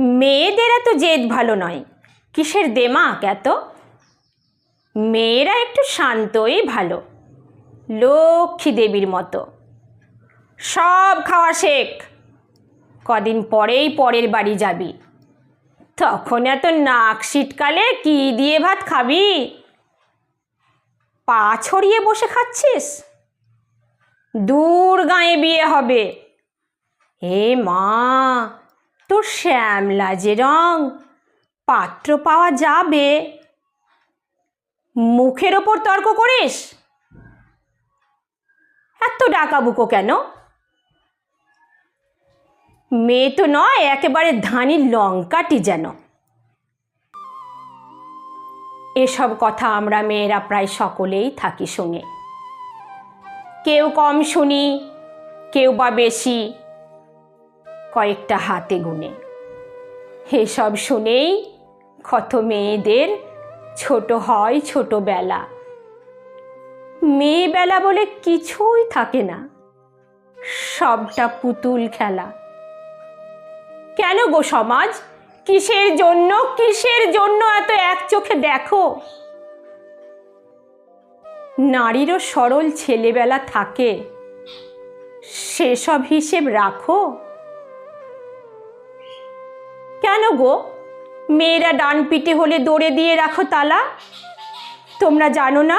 মেয়েদের এত জেদ ভালো নয়। কিসের দেমাক এত? মেয়েরা একটু শান্তই ভালো, লক্ষ্মী দেবীর মতো। সব খাওয়া শেখ। কদিন পরেই পরের বাড়ি যাবি। তখন এত নাক শীতকালে কি দিয়ে ভাত খাবি? পা ছড়িয়ে বসে খাচ্ছিস? দূর গায়ে বিয়ে হবে। হে মা তোর শ্যামলা যে রং। পাত্র পাওয়া যাবে। মুখের ওপর তর্ক করিস? এত ডাকাবুকো কেন? মেয়ে তো নয়, একেবারে ধানি লঙ্কাটি যেন। এসব কথা আমরা মেয়েরা প্রায় সকলেই থাকি শুনে। কেউ কম শুনি, কেউ বা বেশি। কয়েকটা হাতে গুনে। এসব শুনেই কত মেয়েদের ছোট হয় ছোটবেলা। মেয়েবেলা বলে কিছুই থাকে না। সবটা পুতুল খেলা। কেন গো সমাজ? কিসের জন্য কিসের জন্য এত এক চোখে দেখো? নারীরও সরল ছেলেবেলা থাকে। সেসব হিসেব রাখো। গো? মেয়েরা ডান পিটে হলে দৌড়ে দিয়ে রাখো তালা। তোমরা জানো না?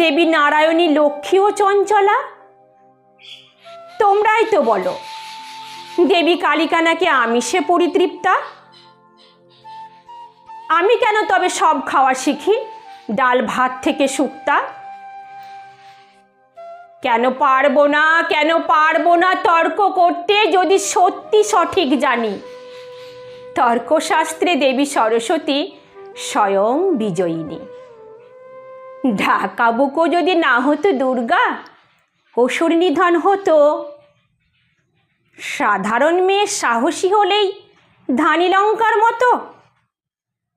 দেবী নারায়ণী লক্ষ্মী ও চঞ্চলা? তোমরাই তো বলো, দেবী কালিকা নাকি আমিষে পরিতৃপ্তা? আমি কেন তবে সব খাওয়া শিখি, ডাল ভাত থেকে শুক্তা? কেন পারব না, কেন পারব না তর্ক করতে যদি সত্যি সঠিক জানি? তর্কশাস্ত্রে দেবী সরস্বতী স্বয়ং বিজয়িনী। ঢাকা বুকো যদি না হতো দুর্গা, অসুর নিধন হতো। সাধারণ মেয়ে সাহসী হলেই ধানি লঙ্কার মতো।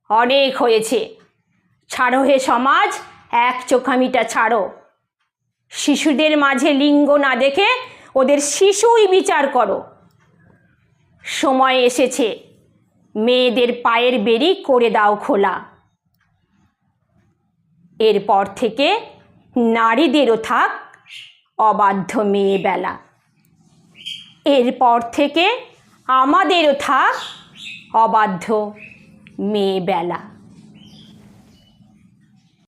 অনেক হয়েছে। ছাড়ো হে সমাজ, এক চোখামিটা ছাড়ো। শিশুদের মাঝে লিঙ্গ না দেখে ওদের শিশুই বিচার করো। সময় এসেছে। মেয়েদের পায়ের বেরি করে দাও খোলা। এরপর থেকে নারীদেরও থাক অবাধ্য মেয়ে বেলা এরপর থেকে আমাদেরও থাক অবাধ্য মেয়েবেলা।